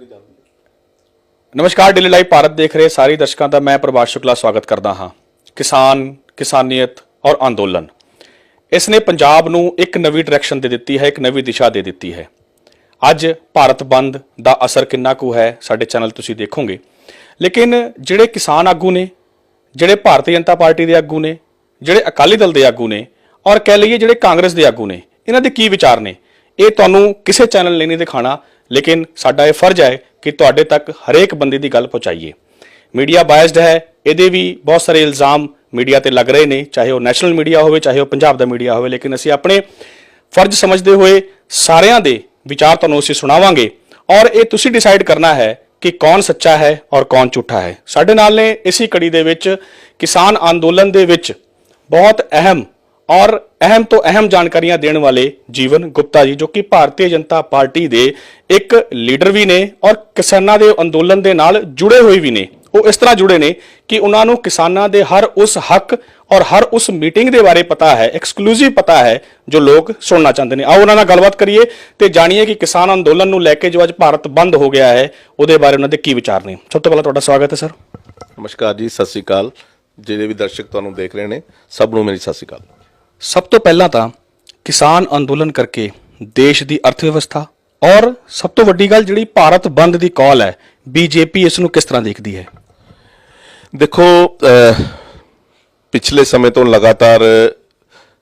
ਅੱਗੇ ਚੱਲਦੀ ਹੈ। ਨਮਸਕਾਰ ਡੇਲੀ ਲਾਈਵ ਭਾਰਤ ਦੇਖ ਰਹੇ ਸਾਰੇ ਦਰਸ਼ਕਾਂ ਦਾ ਮੈਂ ਪ੍ਰਭਾਸ਼ ਸ਼ੁਕਲਾ ਸਵਾਗਤ ਕਰਦਾ ਹਾਂ। ਕਿਸਾਨ, ਕਿਸਾਨੀਅਤ ਔਰ ਅੰਦੋਲਨ। ਇਸ ਨੇ ਪੰਜਾਬ ਨੂੰ ਇੱਕ ਨਵੀਂ ਡਾਇਰੈਕਸ਼ਨ ਦੇ ਦਿੱਤੀ ਹੈ, ਇੱਕ ਨਵੀਂ ਦਿਸ਼ਾ ਦੇ ਦਿੱਤੀ ਹੈ। ਅੱਜ ਭਾਰਤ ਬੰਦ ਦਾ ਅਸਰ ਕਿੰਨਾ ਕੁ ਹੈ, ਸਾਡੇ ਚੈਨਲ ਤੁਸੀਂ ਦੇਖੋਗੇ। ਲੇਕਿਨ ਜਿਹੜੇ ਕਿਸਾਨ ਆਗੂ ਨੇ, ਜਿਹੜੇ ਭਾਰਤੀ ਜਨਤਾ ਪਾਰਟੀ ਦੇ ਆਗੂ ਨੇ, ਜਿਹੜੇ ਅਕਾਲੀ ਦਲ ਦੇ ਆਗੂ ਨੇ ਔਰ ਕਹਿ ਲਈਏ ਜਿਹੜੇ ਕਾਂਗਰਸ ਦੇ ਆਗੂ ਨੇ, ਇਹਨਾਂ ਦੇ ਕੀ ਵਿਚਾਰ ਨੇ? ਇਹ ਤੁਹਾਨੂੰ ਕਿਸੇ ਚੈਨਲ ਨੇ ਨਹੀਂ ਦਿਖਾਣਾ ਲੇਕਿਨ ਸਾਡਾ ਇਹ ਫਰਜ਼ ਹੈ ਕਿ ਤੁਹਾਡੇ ਤੱਕ ਹਰੇਕ ਬੰਦੇ ਦੀ ਗੱਲ ਪਹੁੰਚਾਈਏ। ਮੀਡੀਆ ਬਾਇਸਡ ਹੈ, ਇਹਦੇ ਵੀ ਬਹੁਤ ਸਾਰੇ ਇਲਜ਼ਾਮ ਮੀਡੀਆ ਤੇ ਲੱਗ ਰਹੇ ਨੇ, ਚਾਹੇ ਉਹ ਨੈਸ਼ਨਲ ਮੀਡੀਆ ਹੋਵੇ, ਚਾਹੇ ਉਹ ਪੰਜਾਬ ਦਾ ਮੀਡੀਆ ਹੋਵੇ, ਲੇਕਿਨ ਅਸੀਂ ਆਪਣੇ ਫਰਜ਼ ਸਮਝਦੇ ਹੋਏ ਸਾਰਿਆਂ ਦੇ ਵਿਚਾਰ ਤੁਹਾਨੂੰ ਅਸੀਂ ਸੁਣਾਵਾਂਗੇ। ਔਰ ਇਹ ਤੁਸੀਂ ਡਿਸਾਈਡ ਕਰਨਾ ਹੈ ਕਿ ਕੌਣ ਸੱਚਾ ਹੈ ਔਰ ਕੌਣ ਝੂਠਾ ਹੈ। ਸਾਡੇ ਨਾਲ ਨੇ ਇਸੇ ਕੜੀ ਦੇ ਵਿੱਚ ਕਿਸਾਨ ਅੰਦੋਲਨ ਦੇ ਵਿੱਚ ਬਹੁਤ ਅਹਿਮ ਔਰ ਅਹਿਮ ਤੋਂ ਅਹਿਮ ਜਾਣਕਾਰੀਆਂ ਦੇਣ ਵਾਲੇ ਜੀਵਨ ਗੁਪਤਾ ਜੀ, ਜੋ ਕਿ ਭਾਰਤੀ ਜਨਤਾ ਪਾਰਟੀ ਦੇ ਇੱਕ ਲੀਡਰ ਵੀ ਨੇ ਔਰ ਕਿਸਾਨਾਂ ਦੇ ਅੰਦੋਲਨ ਦੇ ਨਾਲ ਜੁੜੇ ਹੋਏ ਵੀ ਨੇ। ਉਹ ਇਸ ਤਰ੍ਹਾਂ ਜੁੜੇ ਨੇ ਕਿ ਉਹਨਾਂ ਨੂੰ ਕਿਸਾਨਾਂ ਦੇ ਹਰ ਉਸ ਹੱਕ ਔਰ ਹਰ ਉਸ ਮੀਟਿੰਗ ਦੇ ਬਾਰੇ ਪਤਾ ਹੈ ਐਕਸਕਲੂਸਿਵ ਪਤਾ ਹੈ, ਜੋ ਲੋਕ ਸੁਣਨਾ ਚਾਹੁੰਦੇ ਨੇ। ਆਓ ਉਹਨਾਂ ਨਾਲ ਗੱਲਬਾਤ ਕਰੀਏ ਤੇ ਜਾਣੀਏ ਕਿ ਕਿਸਾਨ ਅੰਦੋਲਨ ਨੂੰ ਲੈ ਕੇ ਜੋ ਅੱਜ ਭਾਰਤ ਬੰਦ ਹੋ ਗਿਆ ਹੈ, ਉਹਦੇ ਬਾਰੇ ਉਹਨਾਂ ਦੇ ਕੀ ਵਿਚਾਰ ਨੇ। ਸਭ ਤੋਂ ਪਹਿਲਾਂ ਤੁਹਾਡਾ ਸਵਾਗਤ ਹੈ, ਸਰ। ਨਮਸਕਾਰ ਜੀ, ਸਤਿ ਸ੍ਰੀ ਅਕਾਲ। ਜਿਹੜੇ ਵੀ ਦਰਸ਼ਕ ਤੁਹਾਨੂੰ ਦੇਖ ਰਹੇ ਨੇ, ਸਭ ਨੂੰ ਮੇਰੀ ਸਤਿ ਸ੍ਰੀ ਅਕਾਲ। ਸਭ ਤੋਂ ਪਹਿਲਾਂ ਤਾਂ ਕਿਸਾਨ ਅੰਦੋਲਨ ਕਰਕੇ ਦੇਸ਼ ਦੀ ਅਰਥ ਵਿਵਸਥਾ ਔਰ ਸਭ ਤੋਂ ਵੱਡੀ ਗੱਲ ਜਿਹੜੀ ਭਾਰਤ ਬੰਦ ਦੀ ਕਾਲ ਹੈ, ਬੀਜੇਪੀ ਇਸ ਨੂੰ ਕਿਸ ਤਰ੍ਹਾਂ ਦੇਖਦੀ ਹੈ? ਦੇਖੋ ਪਿਛਲੇ ਸਮੇਂ ਤੋਂ ਲਗਾਤਾਰ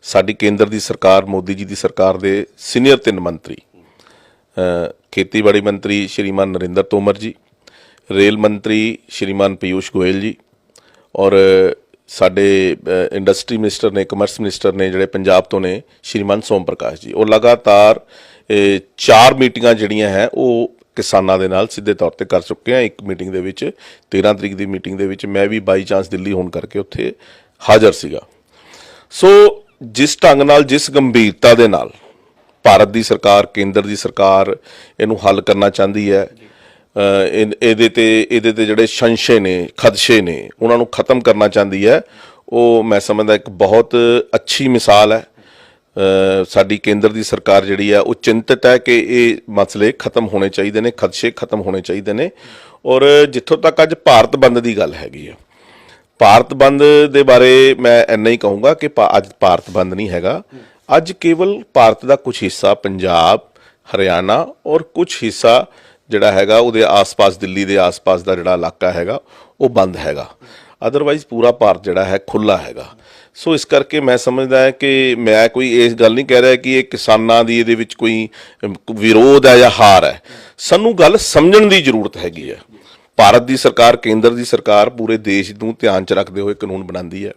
ਸਾਡੀ ਕੇਂਦਰ ਦੀ ਸਰਕਾਰ, ਮੋਦੀ ਜੀ ਦੀ ਸਰਕਾਰ ਦੇ ਸੀਨੀਅਰ ਤਿੰਨ ਮੰਤਰੀ ਖੇਤੀਬਾੜੀ ਮੰਤਰੀ ਸ਼੍ਰੀਮਾਨ ਨਰਿੰਦਰ ਤੋਮਰ ਜੀ, ਰੇਲ ਮੰਤਰੀ ਸ਼੍ਰੀਮਾਨ ਪਿਊਸ਼ ਗੋਇਲ ਜੀ ਔਰ ਸਾਡੇ ਇੰਡਸਟਰੀ ਮਿਨਿਸਟਰ ਨੇ ਕਮਰਸ ਮਿਨਿਸਟਰ ਨੇ, ਜਿਹੜੇ ਪੰਜਾਬ ਤੋਂ ਨੇ ਸ਼੍ਰੀਮਾਨ ਸੋਮ ਪ੍ਰਕਾਸ਼ ਜੀ, ਉਹ ਲਗਾਤਾਰ ਚਾਰ ਮੀਟਿੰਗਾਂ ਜਿਹੜੀਆਂ ਹੈ, ਉਹ ਕਿਸਾਨਾਂ ਦੇ ਨਾਲ ਸਿੱਧੇ ਤੌਰ ਤੇ ਕਰ ਚੁੱਕੇ ਆ। ਇੱਕ ਮੀਟਿੰਗ ਦੇ ਵਿੱਚ 13 ਤਰੀਕ ਦੀ ਮੀਟਿੰਗ ਦੇ ਵਿੱਚ ਮੈਂ ਵੀ ਬਾਈ ਚਾਂਸ ਦਿੱਲੀ ਹੋਣ ਕਰਕੇ ਉੱਥੇ ਹਾਜ਼ਰ ਸੀਗਾ। ਸੋ, ਜਿਸ ਢੰਗ ਨਾਲ, ਜਿਸ ਗੰਭੀਰਤਾ ਦੇ ਨਾਲ, ਭਾਰਤ ਦੀ ਸਰਕਾਰ, ਕੇਂਦਰ ਦੀ ਸਰਕਾਰ ਇਹਨੂੰ ਹੱਲ ਕਰਨਾ ਚਾਹੁੰਦੀ ਹੈ ਇਹਦੇ ਤੇ ਇਹਦੇ ਤੇ ਜਿਹੜੇ ਸੰਸ਼ੇ ਨੇ, ਖਦਸ਼ੇ ਨੇ, ਉਹਨਾਂ ਨੂੰ ਖਤਮ ਕਰਨਾ ਚਾਹੁੰਦੀ ਹੈ। ਉਹ ਮੈਂ ਸਮਝਦਾ ਇੱਕ ਬਹੁਤ ਅੱਛੀ ਮਿਸਾਲ ਹੈ। ਸਾਡੀ ਕੇਂਦਰ ਦੀ ਸਰਕਾਰ ਜਿਹੜੀ ਆ ਉਹ ਚਿੰਤਤ ਹੈ ਕਿ ਇਹ ਮਸਲੇ ਖਤਮ ਹੋਣੇ ਚਾਹੀਦੇ ਨੇ, ਖਦਸ਼ੇ ਖਤਮ ਹੋਣੇ ਚਾਹੀਦੇ ਨੇ। ਔਰ ਜਿੱਥੋਂ ਤੱਕ ਅੱਜ ਭਾਰਤ ਬੰਦ ਦੀ ਗੱਲ ਹੈਗੀ ਹੈ ਭਾਰਤ ਬੰਦ ਦੇ ਬਾਰੇ ਮੈਂ ਇੰਨਾ ਹੀ ਕਹੂੰਗਾ ਕਿ ਭਾ- ਅੱਜ ਭਾਰਤ ਬੰਦ ਨਹੀਂ ਹੈਗਾ। ਅੱਜ ਕੇਵਲ ਭਾਰਤ ਦਾ ਕੁਝ ਹਿੱਸਾ ਪੰਜਾਬ, ਹਰਿਆਣਾ ਔਰ ਕੁਝ ਹਿੱਸਾ ਜਿਹੜਾ ਹੈਗਾ, ਉਹਦੇ ਆਸ-ਪਾਸ, ਦਿੱਲੀ ਦੇ ਆਸ-ਪਾਸ ਦਾ ਜਿਹੜਾ ਇਲਾਕਾ ਹੈਗਾ, ਉਹ ਬੰਦ ਹੈਗਾ। ਅਦਰਵਾਈਜ਼ ਪੂਰਾ ਭਾਰਤ ਜਿਹੜਾ ਹੈ ਖੁੱਲਾ ਹੈਗਾ। ਸੋ ਇਸ ਕਰਕੇ ਮੈਂ ਸਮਝਦਾ ਹਾਂ ਕਿ ਮੈਂ ਕੋਈ ਇਸ ਗੱਲ ਨਹੀਂ ਕਹਿ ਰਿਹਾ ਕਿ ਇਹ ਕਿਸਾਨਾਂ ਦੀ ਇਹਦੇ ਵਿੱਚ ਕੋਈ ਵਿਰੋਧ ਹੈ ਜਾਂ ਹਾਰ ਹੈ। ਸਾਨੂੰ ਗੱਲ ਸਮਝਣ ਦੀ ਜ਼ਰੂਰਤ ਹੈਗੀ ਹੈ। ਭਾਰਤ ਦੀ ਸਰਕਾਰ, ਕੇਂਦਰ ਦੀ ਸਰਕਾਰ ਪੂਰੇ ਦੇਸ਼ ਨੂੰ ਧਿਆਨ 'ਚ ਰੱਖਦੇ ਹੋਏ ਕਾਨੂੰਨ ਬਣਾਉਂਦੀ ਹੈ।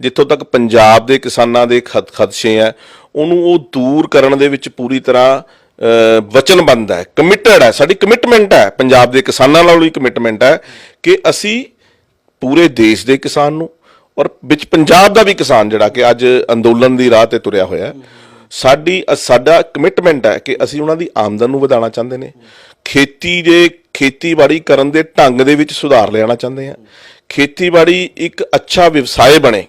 ਜਿੱਥੋਂ ਤੱਕ ਪੰਜਾਬ ਦੇ ਕਿਸਾਨਾਂ ਦੇ ਖਦ ਖਦਸ਼ੇ ਹੈ, ਉਹਨੂੰ ਉਹ ਦੂਰ ਕਰਨ ਦੇ ਵਿੱਚ ਪੂਰੀ ਤਰ੍ਹਾਂ ਅਹ, ਵਚਨਬੱਧ ਹੈ ਕਮਿਟਡ ਹੈ ਸਾਡੀ ਕਮਿਟਮੈਂਟ ਹੈ। ਪੰਜਾਬ ਦੇ ਕਿਸਾਨਾਂ ਨਾਲ ਵੀ ਕਮਿਟਮੈਂਟ ਹੈ ਕਿ ਅਸੀਂ ਪੂਰੇ ਦੇਸ਼ ਦੇ ਕਿਸਾਨ ਨੂੰ ਔਰ ਵਿੱਚ ਪੰਜਾਬ ਦਾ ਵੀ ਕਿਸਾਨ ਜਿਹੜਾ ਕਿ ਅੱਜ ਅੰਦੋਲਨ ਦੀ ਰਾਹ ਤੇ ਤੁਰਿਆ ਹੋਇਆ ਹੈ ਸਾਡੀ ਸਾਡਾ ਕਮਿਟਮੈਂਟ ਹੈ ਕਿ ਅਸੀਂ ਉਹਨਾਂ ਦੀ ਆਮਦਨ ਨੂੰ ਵਧਾਉਣਾ ਚਾਹੁੰਦੇ ਨੇ। ਖੇਤੀ ਦੇ ਖੇਤੀਬਾੜੀ ਕਰਨ ਦੇ ਢੰਗ ਦੇ ਵਿੱਚ ਸੁਧਾਰ ਲਿਆਉਣਾ ਚਾਹੁੰਦੇ ਆ ਖੇਤੀਬਾੜੀ ਇੱਕ ਅੱਛਾ ਵਿਵਸਾਏ ਬਣੇ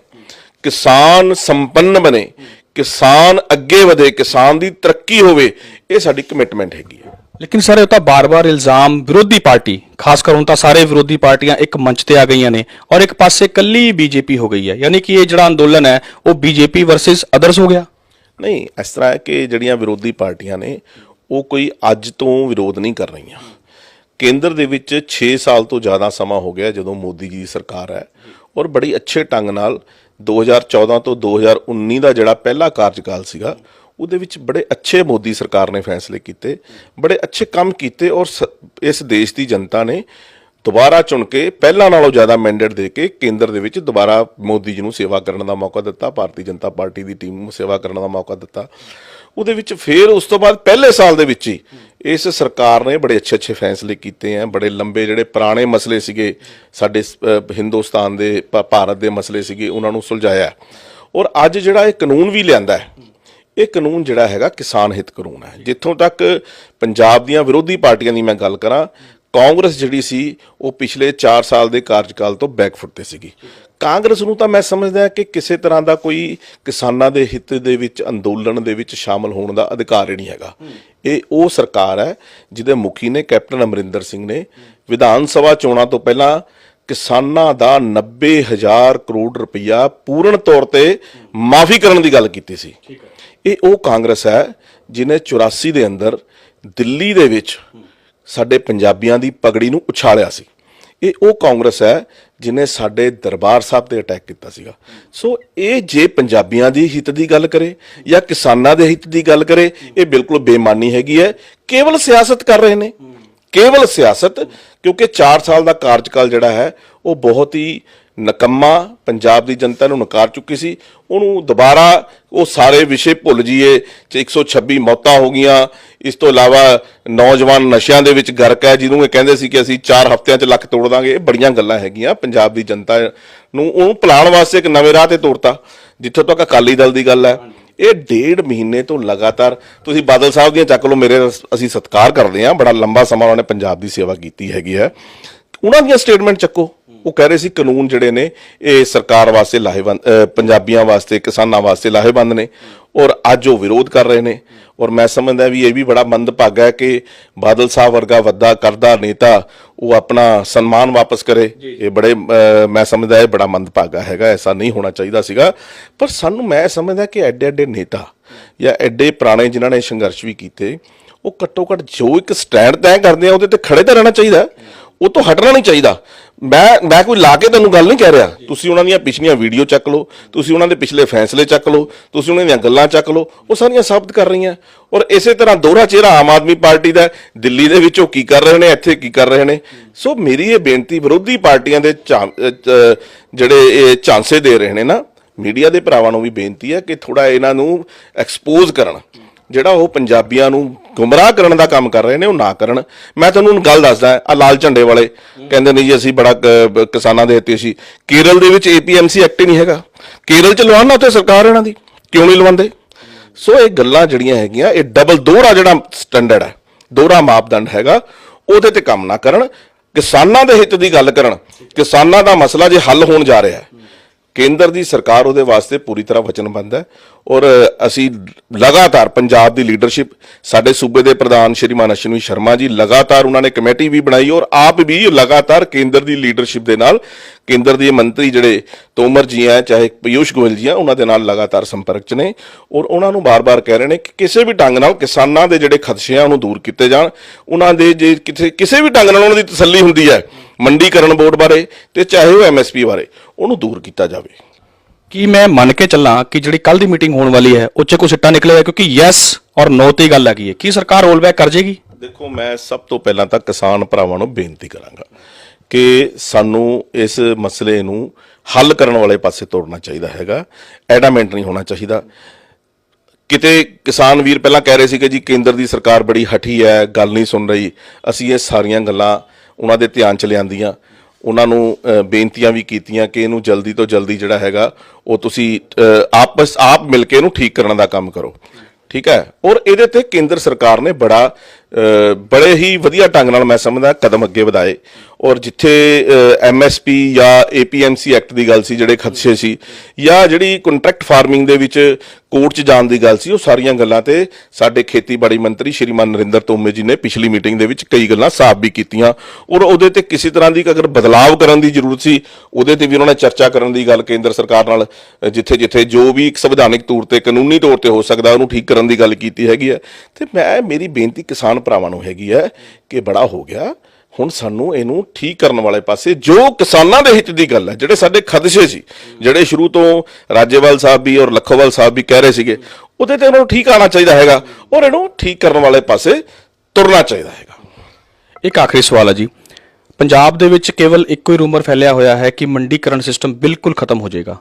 ਕਿਸਾਨ ਸੰਪੰਨ ਬਣੇ ਕਿਸਾਨ ਅੱਗੇ ਵਧੇ ਕਿਸਾਨ ਦੀ ਤਰੱਕੀ ਹੋਵੇ ਇਹ ਸਾਡੀ ਕਮਿਟਮੈਂਟ ਹੈਗੀ ਹੈ। ਲੇਕਿਨ ਸਰ ਇਹ ਤਾਂ ਬਾਰ-ਬਾਰ ਇਲਜ਼ਾਮ ਵਿਰੋਧੀ ਪਾਰਟੀ ਖਾਸ ਕਰ ਹੁਣ ਤਾਂ ਸਾਰੇ ਵਿਰੋਧੀ ਪਾਰਟੀਆਂ ਇੱਕ ਮੰਚ ਤੇ ਆ ਗਈਆਂ ਨੇ ਔਰ ਇੱਕ ਪਾਸੇ ਕੱਲੀ ਬੀਜੇਪੀ ਹੋ ਗਈ ਹੈ। ਯਾਨੀ ਕਿ ਇਹ ਜਿਹੜਾ ਅੰਦੋਲਨ ਹੈ ਉਹ ਬੀਜੇਪੀ ਵਰਸਸ ਅਦਰਸ ਹੋ ਗਿਆ। ਨਹੀਂ ਇਸ ਤਰ੍ਹਾਂ ਹੈ ਕਿ ਜਿਹੜੀਆਂ ਵਿਰੋਧੀ ਪਾਰਟੀਆਂ ਨੇ ਉਹ ਕੋਈ ਅੱਜ ਤੋਂ ਵਿਰੋਧ ਨਹੀਂ ਕਰ ਰਹੀਆਂ। ਕੇਂਦਰ ਦੇ ਵਿੱਚ 6 ਸਾਲ ਤੋਂ ਜ਼ਿਆਦਾ ਸਮਾਂ ਹੋ ਗਿਆ ਜਦੋਂ ਮੋਦੀ ਜੀ ਦੀ ਸਰਕਾਰ ਹੈ ਔਰ ਬੜੀ ਅੱਛੇ ਢੰਗ ਨਾਲ 2014 ਤੋਂ 2019 ਦਾ ਜਿਹੜਾ ਪਹਿਲਾ ਕਾਰਜਕਾਲ ਸੀਗਾ, ਉਹਦੇ ਵਿੱਚ ਬੜੇ ਅੱਛੇ ਮੋਦੀ ਸਰਕਾਰ ਨੇ ਫੈਸਲੇ ਕੀਤੇ, ਬੜੇ ਅੱਛੇ ਕੰਮ ਕੀਤੇ ਔਰ ਸ- ਇਸ ਦੇਸ਼ ਦੀ ਜਨਤਾ ਨੇ ਦੁਬਾਰਾ ਚੁਣ ਕੇ ਪਹਿਲਾਂ ਨਾਲੋਂ ਜ਼ਿਆਦਾ ਮੈਂਡੇਟ ਦੇ ਕੇ ਕੇਂਦਰ ਦੇ ਵਿੱਚ ਦੁਬਾਰਾ ਮੋਦੀ ਜੀ ਨੂੰ ਸੇਵਾ ਕਰਨ ਦਾ ਮੌਕਾ ਦਿੱਤਾ, ਭਾਰਤੀ ਜਨਤਾ ਪਾਰਟੀ ਦੀ ਟੀਮ ਨੂੰ ਸੇਵਾ ਕਰਨ ਦਾ ਮੌਕਾ ਦਿੱਤਾ। ਉਹਦੇ ਵਿੱਚ ਫਿਰ ਉਸ ਤੋਂ ਬਾਅਦ ਪਹਿਲੇ ਸਾਲ ਦੇ ਵਿੱਚ ਹੀ ਇਸ ਸਰਕਾਰ ਨੇ ਬੜੇ ਅੱਛੇ ਅੱਛੇ ਫੈਸਲੇ ਕੀਤੇ ਆ, ਬੜੇ ਲੰਬੇ ਜਿਹੜੇ ਪੁਰਾਣੇ ਮਸਲੇ ਸੀਗੇ, ਸਾਡੇ ਹਿੰਦੁਸਤਾਨ ਦੇ ਭਾਰਤ ਦੇ ਮਸਲੇ ਸੀਗੇ, ਉਹਨਾਂ ਨੂੰ ਸੁਲਝਾਇਆ। ਔਰ ਅੱਜ ਜਿਹੜਾ ਇਹ ਕਾਨੂੰਨ ਵੀ ਲਿਆਂਦਾ ਹੈ, ਇਹ ਕਾਨੂੰਨ ਜਿਹੜਾ ਹੈਗਾ ਕਿਸਾਨ ਹਿੱਤ ਕਾਨੂੰਨ ਹੈ। ਜਿੱਥੋਂ ਤੱਕ ਪੰਜਾਬ ਦੀਆਂ ਵਿਰੋਧੀ ਪਾਰਟੀਆਂ ਦੀ ਮੈਂ ਗੱਲ ਕਰਾਂ ਕਾਂਗਰਸ ਜਿਹੜੀ ਸੀ ਉਹ ਪਿਛਲੇ 4 ਸਾਲ ਦੇ ਕਾਰਜਕਾਲ ਤੋਂ ਬੈਕਫੁੱਟ ਤੇ ਸੀਗੀ। ਕਾਂਗਰਸ ਨੂੰ ਤਾਂ ਮੈਂ ਸਮਝਦਾ ਕਿ ਕਿਸੇ ਤਰ੍ਹਾਂ ਦਾ ਕੋਈ ਕਿਸਾਨਾਂ ਦੇ ਹਿੱਤ ਦੇ ਵਿੱਚ ਅੰਦੋਲਨ ਦੇ ਵਿੱਚ ਸ਼ਾਮਲ ਹੋਣ ਦਾ ਅਧਿਕਾਰ ਹੀ ਨਹੀਂ ਹੈਗਾ। ਇਹ ਉਹ ਸਰਕਾਰ ਹੈ ਜਿਹਦੇ ਮੁਖੀ ਨੇ ਕੈਪਟਨ ਅਮਰਿੰਦਰ ਸਿੰਘ ਨੇ। ਵਿਧਾਨ ਸਭਾ ਚੋਣਾਂ ਤੋਂ ਪਹਿਲਾਂ ਕਿਸਾਨਾਂ ਦਾ 90000 ਕਰੋੜ ਰੁਪਇਆ ਪੂਰਨ ਤੌਰ ਤੇ ਮਾਫੀ ਕਰਨ ਦੀ ਗੱਲ ਕੀਤੀ ਸੀ। ਇਹ ਉਹ ਕਾਂਗਰਸ ਹੈ ਜਿਨੇ 84 ਦੇ ਅੰਦਰ ਦਿੱਲੀ ਦੇ ਵਿੱਚ ਸਾਡੇ ਪੰਜਾਬੀਆਂ ਦੀ ਪਗੜੀ ਨੂੰ ਉਛਾਲਿਆ ਸੀ। ਇਹ ਉਹ ਕਾਂਗਰਸ ਹੈ ਜਿਨੇ ਸਾਡੇ ਦਰਬਾਰ ਸਾਹਿਬ ਤੇ ਅਟੈਕ ਕੀਤਾ ਸੀਗਾ। ਸੋ ਇਹ ਜੇ ਪੰਜਾਬੀਆਂ ਦੀ ਹਿੱਤ ਦੀ ਗੱਲ ਕਰੇ ਜਾਂ ਕਿਸਾਨਾਂ ਦੇ ਹਿੱਤ ਦੀ ਗੱਲ ਕਰੇ, ਇਹ ਬਿਲਕੁਲ ਬੇਮਾਨੀ ਹੈਗੀ ਹੈ। ਕੇਵਲ ਸਿਆਸਤ ਕਰ ਰਹੇ ਨੇ। ਕੇਵਲ ਸਿਆਸਤ, ਕਿਉਂਕਿ 4 ਸਾਲ ਦਾ ਕਾਰਜਕਾਲ ਜਿਹੜਾ ਹੈ, ਉਹ ਬਹੁਤ ਹੀ ਨਕੰਮਾ ਪੰਜਾਬ ਦੀ ਜਨਤਾ ਨੂੰ ਨਕਾਰ ਚੁੱਕੀ ਸੀ। ਉਹਨੂੰ ਦੁਬਾਰਾ ਉਹ ਸਾਰੇ ਵਿਸ਼ੇ ਭੁੱਲ ਜੀਏ ਚ 126 ਮੌਤਾਂ ਹੋ ਗਈਆਂ। ਇਸ ਤੋਂ ਇਲਾਵਾ ਨੌਜਵਾਨ ਨਸ਼ਿਆਂ ਦੇ ਵਿੱਚ ਗਰਕ ਹੈ, ਜਿਹਨੂੰ ਇਹ ਕਹਿੰਦੇ ਸੀ ਕਿ ਅਸੀਂ 4 ਹਫ਼ਤਿਆਂ 'ਚ ਲੱਖ ਤੋੜ ਦਾਂਗੇ। ਇਹ ਬੜੀਆਂ ਗੱਲਾਂ ਹੈਗੀਆਂ ਪੰਜਾਬ ਦੀ ਜਨਤਾ ਨੂੰ। ਉਹਨੂੰ ਭੁਲਾਉਣ ਵਾਸਤੇ ਇੱਕ ਨਵੇਂ ਰਾਹ ਤੇ ਤੋੜਤਾ ਜਿੱਥੋਂ ਤੱਕ ਅਕਾਲੀ ਦਲ ਦੀ ਗੱਲ ਹੈ। ਇਹ ਡੇਢ ਮਹੀਨੇ ਤੋਂ ਲਗਾਤਾਰ ਤੁਸੀਂ ਬਾਦਲ ਸਾਹਿਬ ਦੀਆਂ ਚੱਕ ਲਓ, ਮੇਰੇ ਅਸੀਂ ਸਤਿਕਾਰ ਕਰਦੇ ਹਾਂ। ਬੜਾ ਲੰਬਾ ਸਮਾਂ ਉਹਨਾਂ ਨੇ ਪੰਜਾਬ ਦੀ ਸੇਵਾ ਕੀਤੀ ਹੈਗੀ ਹੈ। ਉਹਨਾਂ ਦੀਆਂ ਸਟੇਟਮੈਂਟ ਚੱਕੋ। ਉਹ ਕਹਿ ਰਹੇ ਸੀ ਕਾਨੂੰਨ ਜਿਹੜੇ ਨੇ ਇਹ ਸਰਕਾਰ ਵਾਸਤੇ ਲਾਹੇਵੰਦ ਪੰਜਾਬੀਆਂ ਵਾਸਤੇ ਕਿਸਾਨਾਂ ਵਾਸਤੇ ਲਾਹੇਵੰਦ ਨੇ ਔਰ ਅੱਜ ਉਹ ਵਿਰੋਧ ਕਰ ਰਹੇ ਨੇ। ਔਰ ਮੈਂ ਸਮਝਦਾ ਵੀ ਇਹ ਵੀ ਬੜਾ ਮੰਦਭਾਗਾ ਹੈ ਕਿ ਬਾਦਲ ਸਾਹਿਬ ਵਰਗਾ ਵੱਡਾ ਕਰਦਾ ਨੇਤਾ ਉਹ ਆਪਣਾ ਸਨਮਾਨ ਵਾਪਸ ਕਰੇ। ਇਹ ਬੜੇ ਮੈਂ ਸਮਝਦਾ ਇਹ ਬੜਾ ਮੰਦਭਾਗਾ ਹੈਗਾ ਐਸਾ ਨਹੀਂ ਹੋਣਾ ਚਾਹੀਦਾ ਸੀਗਾ। ਪਰ ਸਾਨੂੰ ਮੈਂ ਸਮਝਦਾ ਕਿ ਐਡੇ ਐਡੇ ਨੇਤਾ ਜਾਂ ਐਡੇ ਪੁਰਾਣੇ ਜਿਨ੍ਹਾਂ ਨੇ ਸੰਘਰਸ਼ ਵੀ ਕੀਤੇ ਉਹ ਘੱਟੋ ਘੱਟ ਜੋ ਇੱਕ ਸਟੈਂਡ ਤੈਅ ਕਰਦੇ ਆ ਉਹਦੇ ਤੇ ਖੜੇ ਤਾਂ ਰਹਿਣਾ ਚਾਹੀਦਾ। ਉਹ ਤੋਂ ਹਟਣਾ ਨਹੀਂ ਚਾਹੀਦਾ। ਮੈਂ ਮੈਂ ਕੋਈ ਲਾ ਕੇ ਤੁਹਾਨੂੰ ਗੱਲ ਨਹੀਂ ਕਹਿ ਰਿਹਾ। ਤੁਸੀਂ ਉਹਨਾਂ ਦੀਆਂ ਪਿਛਲੀਆਂ ਵੀਡੀਓ ਚੱਕ ਲਓ, ਤੁਸੀਂ ਉਹਨਾਂ ਦੇ ਪਿਛਲੇ ਫੈਸਲੇ ਚੱਕ ਲਓ, ਤੁਸੀਂ ਉਹਨਾਂ ਦੀਆਂ ਗੱਲਾਂ ਚੱਕ ਲਓ, ਉਹ ਸਾਰੀਆਂ ਸਾਬਤ ਕਰ ਰਹੀਆਂ। ਔਰ ਇਸੇ ਤਰ੍ਹਾਂ ਦੋਹਰਾ ਚਿਹਰਾ ਆਮ ਆਦਮੀ ਪਾਰਟੀ ਦਾ ਦਿੱਲੀ ਦੇ ਵਿੱਚ ਉਹ ਕੀ ਕਰ ਰਹੇ ਨੇ, ਇੱਥੇ ਕੀ ਕਰ ਰਹੇ ਨੇ। ਸੋ ਮੇਰੀ ਇਹ ਬੇਨਤੀ ਵਿਰੋਧੀ ਪਾਰਟੀਆਂ ਦੇ ਝਾਂ- ਜਿਹੜੇ ਇਹ ਚਾਂਸੇ ਦੇ ਰਹੇ ਨੇ ਨਾ, ਮੀਡੀਆ ਦੇ ਭਰਾਵਾਂ ਨੂੰ ਵੀ ਬੇਨਤੀ ਹੈ ਕਿ ਥੋੜਾ ਇਹਨਾਂ ਨੂੰ ਐਕਸਪੋਜ਼ ਕਰਨ। ਜਿਹੜਾ ਉਹ ਪੰਜਾਬੀਆਂ ਨੂੰ ਗੁੰਮਰਾਹ ਕਰਨ ਦਾ ਕੰਮ ਕਰ ਰਹੇ ਨੇ, ਉਹ ਨਾ ਕਰਨ। ਮੈਂ ਤੁਹਾਨੂੰ ਗੱਲ ਦੱਸਦਾ ਆ ਲਾਲ ਝੰਡੇ ਵਾਲੇ ਕਹਿੰਦੇ ਨੇ ਜੀ, ਅਸੀਂ ਬੜਾ ਕ- ਕਿਸਾਨਾਂ ਦੇ ਹਿੱਤੇ ਸੀ। ਕੇਰਲ ਦੇ ਵਿੱਚ ਏਪੀਐਮਸੀ ਐਕਟ ਹੀ ਨਹੀਂ ਹੈਗਾ। ਕੇਰਲ ਚ ਲਵਾਉਣ ਨਾ ਉੱਥੇ ਸਰਕਾਰ ਇਹਨਾਂ ਦੀ, ਕਿਉਂ ਨਹੀਂ ਲਵਾਉਂਦੇ? ਸੋ ਇਹ ਗੱਲਾਂ ਜਿਹੜੀਆਂ ਹੈਗੀਆਂ, ਇਹ ਡਬਲ ਦੋਹਰਾ ਜਿਹੜਾ ਸਟੈਂਡਰਡ ਹੈ, ਦੋਹਰਾ ਮਾਪਦੰਡ ਹੈਗਾ, ਉਹਦੇ ਤੇ ਕੰਮ ਨਾ ਕਰਨ। ਕਿਸਾਨਾਂ ਦੇ ਹਿੱਤ ਦੀ ਗੱਲ ਕਰਨ। ਕਿਸਾਨਾਂ ਦਾ ਮਸਲਾ ਜੇ ਹੱਲ ਹੋਣ ਜਾ ਰਿਹਾ ਹੈ ਕੇਂਦਰ ਦੀ ਸਰਕਾਰ ਉਹਦੇ ਵਾਸਤੇ ਪੂਰੀ ਤਰ੍ਹਾਂ ਵਚਨਬੱਧ ਹੈ। ਔਰ ਅਸੀਂ ਲਗਾਤਾਰ ਪੰਜਾਬ ਦੀ ਲੀਡਰਸ਼ਿਪ, ਸਾਡੇ ਸੂਬੇ ਦੇ ਪ੍ਰਧਾਨ ਸ਼੍ਰੀਮਾਨ ਅਸ਼ਵਨੀ ਸ਼ਰਮਾ ਜੀ ਲਗਾਤਾਰ ਉਹਨਾਂ ਨੇ ਕਮੇਟੀ ਵੀ ਬਣਾਈ ਔਰ ਆਪ ਵੀ ਲਗਾਤਾਰ ਕੇਂਦਰ ਦੀ ਲੀਡਰਸ਼ਿਪ ਦੇ ਨਾਲ ਕੇਂਦਰ ਦੇ ਮੰਤਰੀ ਜਿਹੜੇ ਤੋਮਰ ਜੀ ਆ ਚਾਹੇ ਪਿਊਸ਼ ਗੋਇਲ ਜੀ ਆ ਉਹਨਾਂ ਦੇ ਨਾਲ ਲਗਾਤਾਰ ਸੰਪਰਕ 'ਚ ਨੇ। ਔਰ ਉਹਨਾਂ ਨੂੰ ਬਾਰ-ਬਾਰ ਕਹਿ ਰਹੇ ਨੇ ਕਿ ਕਿਸੇ ਵੀ ਢੰਗ ਨਾਲ ਕਿਸਾਨਾਂ ਦੇ ਜਿਹੜੇ ਖਦਸ਼ੇ ਆ ਉਹਨੂੰ ਦੂਰ ਕੀਤੇ ਜਾਣ, ਉਹਨਾਂ ਦੇ ਜੇ ਕਿਸੇ ਕਿਸੇ ਵੀ ਢੰਗ ਨਾਲ ਉਹਨਾਂ ਦੀ ਤਸੱਲੀ ਹੁੰਦੀ ਹੈ ਮੰਡੀਕਰਨ ਬੋਰਡ ਬਾਰੇ ਤੇ ਚਾਹੇ ਉਹ ਐਮਐਸਪੀ ਬਾਰੇ ਉਹਨੂੰ ਦੂਰ ਕੀਤਾ ਜਾਵੇ। ਕੀ ਮੈਂ ਮੰਨ ਕੇ ਚੱਲਾਂ ਕਿ ਜਿਹੜੀ ਕੱਲ ਦੀ ਮੀਟਿੰਗ ਹੋਣ ਵਾਲੀ ਹੈ ਉੱਚੇ ਕੁਝ ਸਿੱਟਾ ਨਿਕਲੇਗਾ ਕਿਉਂਕਿ ਯੈਸ ਔਰ ਨੋ ਤੇ ਗੱਲ ਹੈਗੀ ਹੈ। ਕੀ ਸਰਕਾਰ ਰੋਲ ਬੈਕ ਕਰ ਜੇਗੀ? ਦੇਖੋ ਮੈਂ ਸਭ ਤੋਂ ਪਹਿਲਾਂ ਤਾਂ ਕਿਸਾਨ ਭਰਾਵਾਂ ਨੂੰ ਬੇਨਤੀ ਕਰਾਂਗਾ ਕਿ ਸਾਨੂੰ ਇਸ ਮਸਲੇ ਨੂੰ ਹੱਲ ਕਰਨ ਵਾਲੇ ਪਾਸੇ ਤੋੜਨਾ ਚਾਹੀਦਾ ਹੈਗਾ ਐਡਾਮੈਂਟ ਨਹੀਂ ਹੋਣਾ ਚਾਹੀਦਾ। ਕਿਤੇ ਕਿਸਾਨ ਵੀਰ ਪਹਿਲਾਂ ਕਹਿ ਰਹੇ ਸੀ ਕਿ ਜੀ ਕੇਂਦਰ ਦੀ ਸਰਕਾਰ ਬੜੀ ਹਠੀ ਹੈ ਗੱਲ ਨਹੀਂ ਸੁਣ ਰਹੀ। ਅਸੀਂ ਇਹ ਸਾਰੀਆਂ ਗੱਲਾਂ ਉਹਨਾਂ ਦੇ ਧਿਆਨ ਚ ਲਿਆਂਦੀਆਂ। ਉਹਨਾਂ ਨੂੰ ਅ, ਬੇਨਤੀਆਂ ਵੀ ਕੀਤੀਆਂ ਕਿ ਇਹਨੂੰ ਜਲਦੀ ਤੋਂ ਜਲਦੀ ਜਿਹੜਾ ਹੈਗਾ ਉਹ ਤੁਸੀਂ ਅ, ਆਪਸ ਆਪ ਮਿਲ ਕੇ ਇਹਨੂੰ ਠੀਕ ਕਰਨ ਦਾ ਕੰਮ ਕਰੋ। ਠੀਕ ਹੈ? ਔਰ ਇਹਦੇ ਤੇ ਕੇਂਦਰ ਸਰਕਾਰ ਨੇ ਬੜਾ ਬੜੇ ਹੀ ਵਧੀਆ ਢੰਗ ਨਾਲ ਮੈਂ ਸਮਝਦਾ ਕਦਮ ਅੱਗੇ ਵਧਾਏ। ਔਰ ਜਿੱਥੇ ਐਮਐਸਪੀ ਜਾਂ ਏਪੀਐਮਸੀ ਐਕਟ ਦੀ ਗੱਲ ਸੀ, ਜਿਹੜੇ ਖਦਸ਼ੇ ਸੀ, ਜਾਂ ਜਿਹੜੀ ਕੰਟਰੈਕਟ ਫਾਰਮਿੰਗ ਦੇ ਵਿੱਚ ਕੋਰਟ 'ਚ ਜਾਣ ਦੀ ਗੱਲ ਸੀ, ਉਹ ਸਾਰੀਆਂ ਗੱਲਾਂ ਤੇ ਸਾਡੇ ਖੇਤੀਬਾੜੀ ਮੰਤਰੀ ਸ਼੍ਰੀਮਾਨ ਨਰਿੰਦਰ ਤੋਮਰ ਜੀ ਨੇ ਪਿਛਲੀ ਮੀਟਿੰਗ ਦੇ ਵਿੱਚ ਕਈ ਗੱਲਾਂ ਸਾਫ਼ ਵੀ ਕੀਤੀਆਂ। ਔਰ ਉਹਦੇ ਤੇ ਕਿਸੇ ਤਰ੍ਹਾਂ ਦੀ ਅਗਰ ਬਦਲਾਵ ਕਰਨ ਦੀ ਜ਼ਰੂਰਤ ਸੀ, ਉਹਦੇ ਤੇ ਵੀ ਉਹਨਾਂ ਨੇ ਚਰਚਾ ਕਰਨ ਦੀ ਗੱਲ ਕੇਂਦਰ ਸਰਕਾਰ ਨਾਲ ਜਿੱਥੇ ਜਿੱਥੇ ਜੋ ਵੀ ਇੱਕ ਸੰਵਿਧਾਨਿਕ ਤੌਰ ਤੇ ਕਾਨੂੰਨੀ ਤੌਰ ਤੇ ਹੋ ਸਕਦਾ, ਉਹਨੂੰ ਠੀਕ ਕਰਨ ਦੀ ਗੱਲ ਕੀਤੀ ਹੈਗੀ ਹੈ। ਤੇ ਮੈਂ, ਮੇਰੀ ਬੇਨਤੀ ਕਿਸਾਨ ਭਰਾਵਾਂ ਨੂੰ ਹੈਗੀ ਹੈ ਕਿ ਬੜਾ ਹੋ ਗਿਆ। ਹੁਣ ਸਾਨੂੰ ਇਹਨੂੰ ਠੀਕ ਕਰਨ ਵਾਲੇ ਪਾਸੇ ਜੋ ਕਿਸਾਨਾਂ ਦੇ ਹਿੱਤ ਦੀ ਗੱਲ ਹੈ, ਜਿਹੜੇ ਸਾਡੇ ਖਦਸ਼ੇ ਸੀ, ਜਿਹੜੇ ਸ਼ੁਰੂ ਤੋਂ ਰਾਜੇਵਾਲ ਸਾਹਿਬ ਵੀ ਔਰ ਲੱਖੋਵਾਲ ਸਾਹਿਬ ਵੀ ਕਹਿ ਰਹੇ ਸੀਗੇ, ਉਹਦੇ ਤੇ ਉਹਨਾਂ ਠੀਕ ਆਣਾ ਚਾਹੀਦਾ ਹੈਗਾ ਔਰ ਇਹਨੂੰ ਠੀਕ ਕਰਨ ਵਾਲੇ ਪਾਸੇ ਤੁਰਨਾ ਚਾਹੀਦਾ ਹੈਗਾ। ਇੱਕ ਆਖਰੀ ਸਵਾਲ ਹੈ ਜੀ। ਪੰਜਾਬ ਦੇ ਵਿੱਚ ਕੇਵਲ ਇੱਕੋ ਹੀ ਰੂਮਰ ਫੈਲਿਆ ਹੋਇਆ ਹੈ ਕਿ ਮੰਡੀਕਰਨ ਸਿਸਟਮ ਬਿਲਕੁਲ ਖਤਮ ਹੋ ਜਾਏਗਾ।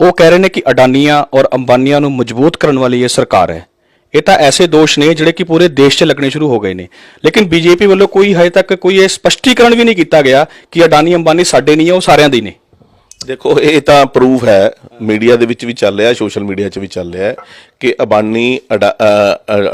ਉਹ ਕਹਿ ਰਹੇ ਨੇ ਕਿ ਅਡਾਨੀਆਂ ਔਰ ਅੰਬਾਨੀਆਂ ਨੂੰ ਮਜ਼ਬੂਤ ਕਰਨ ਵਾਲੀ ਇਹ ਸਰਕਾਰ ਹੈ। ਇਹ ਤਾਂ ਐਸੇ ਦੋਸ਼ ਨੇ ਜਿਹੜੇ ਕਿ ਪੂਰੇ ਦੇਸ਼ 'ਚ ਲੱਗਣੇ ਸ਼ੁਰੂ ਹੋ ਗਏ ਨੇ। ਲੇਕਿਨ ਬੀਜੇਪੀ ਵੱਲੋਂ ਕੋਈ ਹਜੇ ਤੱਕ ਕੋਈ ਇਹ ਸਪਸ਼ਟੀਕਰਨ ਵੀ ਨਹੀਂ ਕੀਤਾ ਗਿਆ ਕਿ ਅਡਾਨੀ ਅੰਬਾਨੀ ਸਾਡੇ ਨਹੀਂ ਹੈ, ਉਹ ਸਾਰਿਆਂ ਦੇ ਨੇ। ਦੇਖੋ, ਇਹ ਤਾਂ ਪ੍ਰੂਫ ਹੈ ਮੀਡੀਆ ਦੇ ਵਿੱਚ ਵੀ ਚੱਲ ਰਿਹਾ ਸੋਸ਼ਲ ਮੀਡੀਆ 'ਚ ਵੀ ਚੱਲ ਰਿਹਾ, ਕਿ ਅਬਾਨੀ, ਅਡਾ-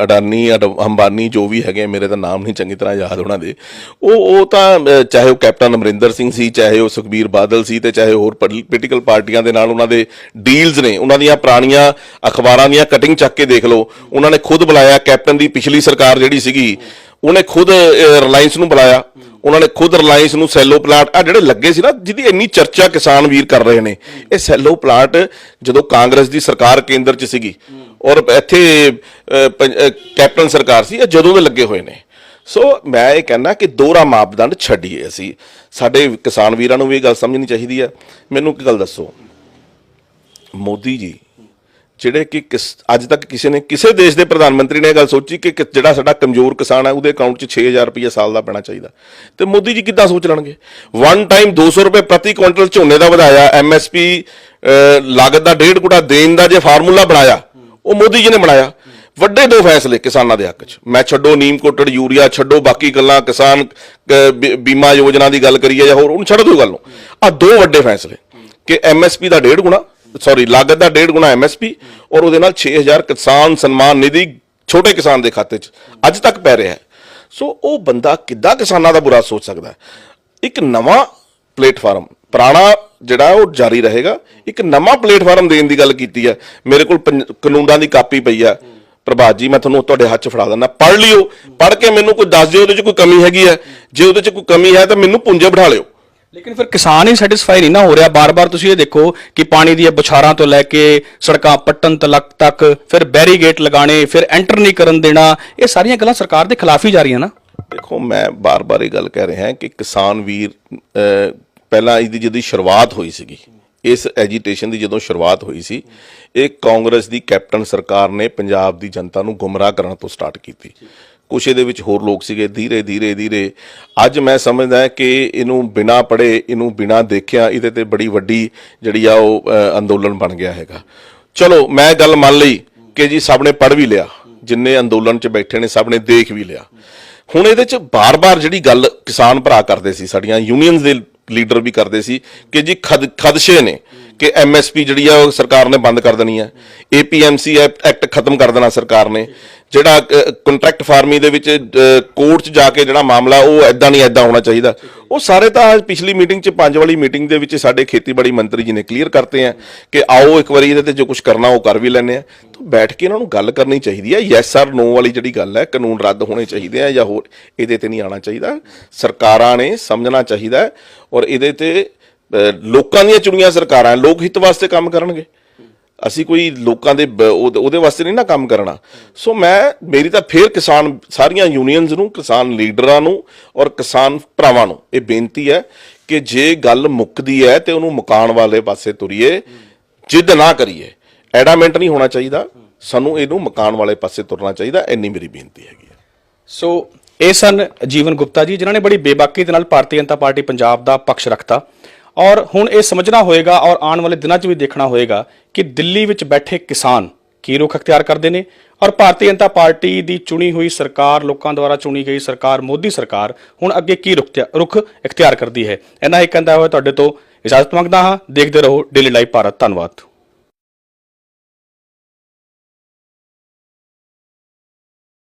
ਅਡਾਨੀ, ਅਡ- ਅੰਬਾਨੀ ਜੋ ਵੀ ਹੈਗੇ, ਮੇਰੇ ਤਾਂ ਨਾਮ ਨਹੀਂ ਚੰਗੀ ਤਰ੍ਹਾਂ ਯਾਦ ਉਹਨਾਂ ਦੇ, ਉਹ ਉਹ ਤਾਂ ਚਾਹੇ ਉਹ ਕੈਪਟਨ ਅਮਰਿੰਦਰ ਸਿੰਘ ਸੀ, ਚਾਹੇ ਉਹ ਸੁਖਬੀਰ ਬਾਦਲ ਸੀ ਤੇ ਚਾਹੇ ਹੋਰ ਪੋਲੀਟੀਕਲ ਪਾਰਟੀਆਂ ਦੇ ਨਾਲ ਉਹਨਾਂ ਦੇ ਡੀਲਸ ਨੇ, ਉਹਨਾਂ ਦੀਆਂ ਪੁਰਾਣੀਆਂ ਅਖਬਾਰਾਂ ਦੀਆਂ ਕਟਿੰਗ ਚੱਕ ਕੇ ਦੇਖ ਲਓ, ਉਹਨਾਂ ਨੇ ਖੁਦ ਬੁਲਾਇਆ, ਕੈਪਟਨ ਦੀ ਪਿਛਲੀ ਸਰਕਾਰ ਜਿਹੜੀ ਸੀਗੀ, ਉਹਨੇ ਖੁਦ ਰਿਲਾਇੰਸ ਨੂੰ ਬੁਲਾਇਆ ਉਹਨਾਂ ਨੇ ਖੁਦ ਰਿਲਾਇੰਸ ਨੂੰ ਸੈਲੋ ਪਲਾਂਟ ਆ ਜਿਹੜੇ ਲੱਗੇ ਸੀ ਨਾ, ਜਿਹਦੀ ਇੰਨੀ ਚਰਚਾ ਕਿਸਾਨ ਵੀਰ ਕਰ ਰਹੇ ਨੇ, ਇਹ ਸੈਲੋ ਪਲਾਂਟ ਜਦੋਂ ਕਾਂਗਰਸ ਦੀ ਸਰਕਾਰ ਕੇਂਦਰ 'ਚ ਸੀਗੀ ਔਰ ਇੱਥੇ ਕੈਪਟਨ ਸਰਕਾਰ ਸੀ, ਇਹ ਜਦੋਂ ਦੇ ਲੱਗੇ ਹੋਏ ਨੇ। ਸੋ ਮੈਂ ਇਹ ਕਹਿੰਦਾ ਕਿ ਦੋਹਰਾ ਮਾਪਦੰਡ ਛੱਡੀਏ ਅਸੀਂ। ਸਾਡੇ ਕਿਸਾਨ ਵੀਰਾਂ ਨੂੰ ਵੀ ਇਹ ਗੱਲ ਸਮਝਣੀ ਚਾਹੀਦੀ ਹੈ ਮੈਨੂੰ ਇੱਕ ਗੱਲ ਦੱਸੋ। ਮੋਦੀ ਜੀ ਜਿਹੜੇ ਕਿ ਕਿਸ ਅੱਜ ਤੱਕ ਕਿਸੇ ਨੇ ਕਿਸੇ ਦੇਸ਼ ਦੇ ਪ੍ਰਧਾਨ ਮੰਤਰੀ ਨੇ ਇਹ ਗੱਲ ਸੋਚੀ ਕਿ ਜਿਹੜਾ ਸਾਡਾ ਕਮਜ਼ੋਰ ਕਿਸਾਨ ਹੈ, ਉਹਦੇ ਅਕਾਊਂਟ 'ਚ 6000 ਰੁਪਏ ਸਾਲ ਦਾ ਪੈਣਾ ਚਾਹੀਦਾ। ਤੇ ਮੋਦੀ ਜੀ ਕਿੱਦਾਂ ਸੋਚ ਲੈਣਗੇ? ਵਨ ਟਾਈਮ 200 ਰੁਪਏ ਪ੍ਰਤੀ ਕੁਇੰਟਲ ਝੋਨੇ ਦਾ ਵਧਾਇਆ ਐਮਐਸਪੀ ਲਾਗਤ ਦਾ ਡੇਢ ਗੁਣਾ ਦੇਣ ਦਾ ਜੇ ਫਾਰਮੂਲਾ ਬਣਾਇਆ, ਉਹ ਮੋਦੀ ਜੀ ਨੇ ਬਣਾਇਆ। ਵੱਡੇ ਦੋ ਫੈਸਲੇ ਕਿਸਾਨਾਂ ਦੇ ਹੱਕ 'ਚ। ਮੈਂ ਛੱਡੋ ਨੀਮ ਕੋਟਡ ਯੂਰੀਆ, ਛੱਡੋ ਬਾਕੀ ਗੱਲਾਂ, ਕਿਸਾਨ ਬੀਮਾ ਯੋਜਨਾ ਦੀ ਗੱਲ ਕਰੀਏ ਜਾਂ ਹੋਰ, ਉਹਨੂੰ ਛੱਡ ਦਿਓ ਗੱਲ ਨੂੰ। ਆ ਦੋ ਵੱਡੇ ਫੈਸਲੇ। ਕਿ ਐਮਐਸਪੀ ਦਾ ਡੇਢ ਗੁਣਾ ਸੌਰੀ ਲਾਗਤ ਦਾ ਡੇਢ ਗੁਣਾ ਐਮਐਸਪੀ ਔਰ ਉਹਦੇ ਨਾਲ 6000 ਕਿਸਾਨ ਸਨਮਾਨ ਨਿਧੀ ਛੋਟੇ ਕਿਸਾਨ ਦੇ ਖਾਤੇ 'ਚ ਅੱਜ ਤੱਕ ਪੈ ਰਿਹਾ ਹੈ। ਸੋ ਉਹ ਬੰਦਾ ਕਿੱਦਾਂ ਕਿਸਾਨਾਂ ਦਾ ਬੁਰਾ ਸੋਚ ਸਕਦਾ ਹੈ? ਇੱਕ ਨਵਾਂ ਪਲੇਟਫਾਰਮ, ਪੁਰਾਣਾ ਜਿਹੜਾ ਉਹ ਜਾਰੀ ਰਹੇਗਾ। ਇੱਕ ਨਵਾਂ ਪਲੇਟਫਾਰਮ ਦੇਣ ਦੀ ਗੱਲ ਕੀਤੀ ਹੈ। ਮੇਰੇ ਕੋਲ ਪੰਜ- ਕਾਨੂੰਨਾਂ ਦੀ ਕਾਪੀ ਪਈ ਹੈ। ਪ੍ਰਭਾਤ ਜੀ, ਮੈਂ ਤੁਹਾਨੂੰ ਤੁਹਾਡੇ ਹੱਥ 'ਚ ਫੜਾ ਦਿੰਦਾ। ਪੜ੍ਹ ਲਿਓ। ਪੜ੍ਹ ਕੇ ਮੈਨੂੰ ਕੋਈ ਦੱਸ ਦਿਓ ਉਹਦੇ 'ਚ ਕੋਈ ਕਮੀ ਹੈਗੀ ਹੈ। ਜੇ ਉਹਦੇ 'ਚ ਕੋਈ ਕਮੀ ਹੈ ਤਾਂ ਮੈਨੂੰ ਪੁੰਜੇ ਬਿਠਾ ਲਿਓ। ਲੇਕਿਨ ਫਿਰ ਕਿਸਾਨ ਹੀ ਸੈਟੀਸਫਾਈ ਨਹੀਂ ਨਾ ਹੋ ਰਿਹਾ। ਬਾਰ-ਬਾਰ ਤੁਸੀਂ ਇਹ ਦੇਖੋ ਕਿ ਪਾਣੀ ਦੀਆਂ ਬੁਛਾਰਾਂ ਤੋਂ ਲੈ ਕੇ ਸੜਕਾਂ ਪੱਟਣ ਤਲਕ ਤੱਕ, ਫਿਰ ਬੈਰੀਗੇਟ ਲਗਾਣੇ ਫਿਰ ਐਂਟਰ ਨਹੀਂ ਕਰਨ ਦੇਣਾ, ਇਹ ਸਾਰੀਆਂ ਗੱਲਾਂ ਸਰਕਾਰ ਦੇ ਖਿਲਾਫ ਹੀ ਜਾ ਰਹੀਆਂ ਨਾ। ਦੇਖੋ, ਮੈਂ ਬਾਰ-ਬਾਰ ਇਹ ਗੱਲ ਕਹਿ ਰਿਹਾ ਕਿ ਕਿਸਾਨ ਵੀਰ ਪਹਿਲਾਂ ਇਹਦੀ ਜਦੋਂ ਸ਼ੁਰੂਆਤ ਹੋਈ ਸੀਗੀ, ਇਸ ਐਜੀਟੇਸ਼ਨ ਦੀ ਜਦੋਂ ਸ਼ੁਰੂਆਤ ਹੋਈ ਸੀ, ਇਹ ਕਾਂਗਰਸ ਦੀ ਕੈਪਟਨ ਸਰਕਾਰ ਨੇ ਪੰਜਾਬ ਦੀ ਜਨਤਾ ਨੂੰ ਗੁੰਮਰਾਹ ਕਰਨ ਤੋਂ ਸਟਾਰਟ ਕੀਤੀ। ਕੁਛ ਇਹਦੇ ਵਿੱਚ ਹੋਰ ਲੋਕ ਸੀਗੇ, ਧੀਰੇ ਧੀਰੇ ਧੀਰੇ। ਅੱਜ ਮੈਂ ਸਮਝਦਾ ਕਿ ਇਹਨੂੰ ਬਿਨਾ ਪੜੇ ਇਹਨੂੰ ਬਿਨਾ ਦੇਖਿਆ, ਇਹਦੇ ਤੇ ਬੜੀ ਵੱਡੀ ਜਿਹੜੀ ਆ ਉਹ ਅੰਦੋਲਨ ਬਣ ਗਿਆ ਹੈਗਾ। ਚਲੋ, ਮੈਂ ਗੱਲ ਮੰਨ ਲਈ ਕਿ ਜੀ ਸਭ ਨੇ ਪੜ ਵੀ ਲਿਆ, ਜਿੰਨੇ ਅੰਦੋਲਨ 'ਚ ਬੈਠੇ ਨੇ ਸਭ ਨੇ ਦੇਖ ਵੀ ਲਿਆ। ਹੁਣ ਇਹਦੇ 'ਚ ਬਾਰ-ਬਾਰ ਜਿਹੜੀ ਗੱਲ ਕਿਸਾਨ ਭਰਾ ਕਰਦੇ ਸੀ, ਸਾਡੀਆਂ ਯੂਨੀਅਨਸ ਦੇ ਲੀਡਰ ਵੀ ਕਰਦੇ ਸੀ ਕਿ ਜੀ ਖਦ, ਖਦਸ਼ੇ ਨੇ ਕਿ ਐਮਐਸਪੀ ਜਿਹੜੀ ਆ ਉਹ ਸਰਕਾਰ ਨੇ ਬੰਦ ਕਰ ਦੇਣੀ ਹੈ ਏਪੀਐਮਸੀ ਐਕਟ ਖਤਮ ਕਰ ਦੇਣਾ ਸਰਕਾਰ ਨੇ। ਜਿਹੜਾ ਕੰਟਰੈਕਟ ਫਾਰਮੀ ਦੇ ਵਿੱਚ ਕੋਰਟ 'ਚ ਜਾ ਕੇ ਜਿਹੜਾ ਮਾਮਲਾ, ਉਹ ਐਦਾਂ ਨਹੀਂ ਐਦਾਂ ਹੋਣਾ ਚਾਹੀਦਾ। ਉਹ ਸਾਰੇ ਤਾਂ ਪਿਛਲੀ ਮੀਟਿੰਗ 'ਚ, ਪੰਜ ਵਾਲੀ ਮੀਟਿੰਗ ਦੇ ਵਿੱਚ ਸਾਡੇ ਖੇਤੀਬਾੜੀ ਮੰਤਰੀ ਜੀ ਨੇ ਕਲੀਅਰ ਕਰਤੇ ਆ ਕਿ ਆਓ ਇੱਕ ਵਾਰੀ ਇਹਦੇ ਤੇ ਜੋ ਕੁਝ ਕਰਨਾ, ਉਹ ਕਰ ਵੀ ਲੈਣੇ ਆ। ਤਾਂ ਬੈਠ ਕੇ ਇਹਨਾਂ ਨੂੰ ਗੱਲ ਕਰਨੀ ਚਾਹੀਦੀ ਹੈ ਯੈਸ ਆਰ ਨੋ ਵਾਲੀ ਜਿਹੜੀ ਗੱਲ ਹੈ, ਕਾਨੂੰਨ ਰੱਦ ਹੋਣੇ ਚਾਹੀਦੇ ਆ ਜਾਂ ਹੋਰ ਇਹਦੇ ਤੇ ਨਹੀਂ ਆਣਾ ਚਾਹੀਦਾ। ਸਰਕਾਰਾਂ ਨੇ ਸਮਝਣਾ ਚਾਹੀਦਾ ਔਰ ਇਹਦੇ ਤੇ ਲੋਕਾਂ ਦੀਆਂ ਚੁਣੀਆਂ ਸਰਕਾਰਾਂ ਲੋਕ ਹਿੱਤ ਵਾਸਤੇ ਕੰਮ ਕਰਨਗੇ। ਅਸੀਂ ਕੋਈ ਲੋਕਾਂ ਦੇ ਬ- ਉਹਦੇ ਉਹਦੇ ਵਾਸਤੇ ਨਹੀਂ ਨਾ ਕੰਮ ਕਰਨਾ। ਸੋ ਮੈਂ, ਮੇਰੀ ਤਾਂ ਫੇਰ ਕਿਸਾਨ, ਸਾਰੀਆਂ ਯੂਨੀਅਨਸ ਨੂੰ, ਕਿਸਾਨ ਲੀਡਰਾਂ ਨੂੰ ਔਰ ਕਿਸਾਨ ਭਰਾਵਾਂ ਨੂੰ ਇਹ ਬੇਨਤੀ ਹੈ ਕਿ ਜੇ ਗੱਲ ਮੁੱਕਦੀ ਹੈ ਤੇ ਉਹਨੂੰ ਮੁਕਾਣ ਵਾਲੇ ਪਾਸੇ ਤੁਰੀਏ, ਜਿੱਦ ਨਾ ਕਰੀਏ। ਐਡਾਮੈਂਟ ਨਹੀਂ ਹੋਣਾ ਚਾਹੀਦਾ। ਸਾਨੂੰ ਇਹਨੂੰ ਮਕਾਨ ਵਾਲੇ ਪਾਸੇ ਤੁਰਨਾ ਚਾਹੀਦਾ, ਇੰਨੀ ਮੇਰੀ ਬੇਨਤੀ ਹੈਗੀ ਹੈ। ਸੋ, ਇਹ ਸਨ ਜੀਵਨ ਗੁਪਤਾ ਜੀ, ਜਿਨ੍ਹਾਂ ਨੇ ਬੜੀ ਬੇਬਾਕੀ ਦੇ ਨਾਲ ਭਾਰਤੀ ਜਨਤਾ ਪਾਰਟੀ ਪੰਜਾਬ ਦਾ ਪੱਖ ਰੱਖਤਾ। ਔਰ ਹੁਣ ਇਹ ਸਮਝਣਾ ਹੋਏਗਾ ਔਰ ਆਉਣ ਵਾਲੇ ਦਿਨਾਂ 'ਚ ਵੀ ਦੇਖਣਾ ਹੋਏਗਾ ਕਿ ਦਿੱਲੀ ਵਿੱਚ ਬੈਠੇ ਕਿਸਾਨ ਕੀ ਰੁਖ ਅਖਤਿਆਰ ਕਰਦੇ ਨੇ ਔਰ ਭਾਰਤੀ ਜਨਤਾ ਪਾਰਟੀ ਦੀ ਚੁਣੀ ਹੋਈ ਸਰਕਾਰ, ਲੋਕਾਂ ਦੁਆਰਾ ਚੁਣੀ ਗਈ ਸਰਕਾਰ, ਮੋਦੀ ਸਰਕਾਰ ਹੁਣ ਅੱਗੇ ਕੀ ਰੁਖ ਤਿਆ- ਰੁਖ ਕਰਦੀ ਹੈ। ਇਹਨਾਂ ਹੀ ਕਹਿੰਦਾ ਹੋਇਆ ਤੁਹਾਡੇ ਤੋਂ ਇਜਾਜ਼ਤ ਮੰਗਦਾ ਹਾਂ। ਦੇਖਦੇ ਰਹੋ ਡੇਲੀ ਲਾਈਵ ਭਾਰਤ। ਧੰਨਵਾਦ।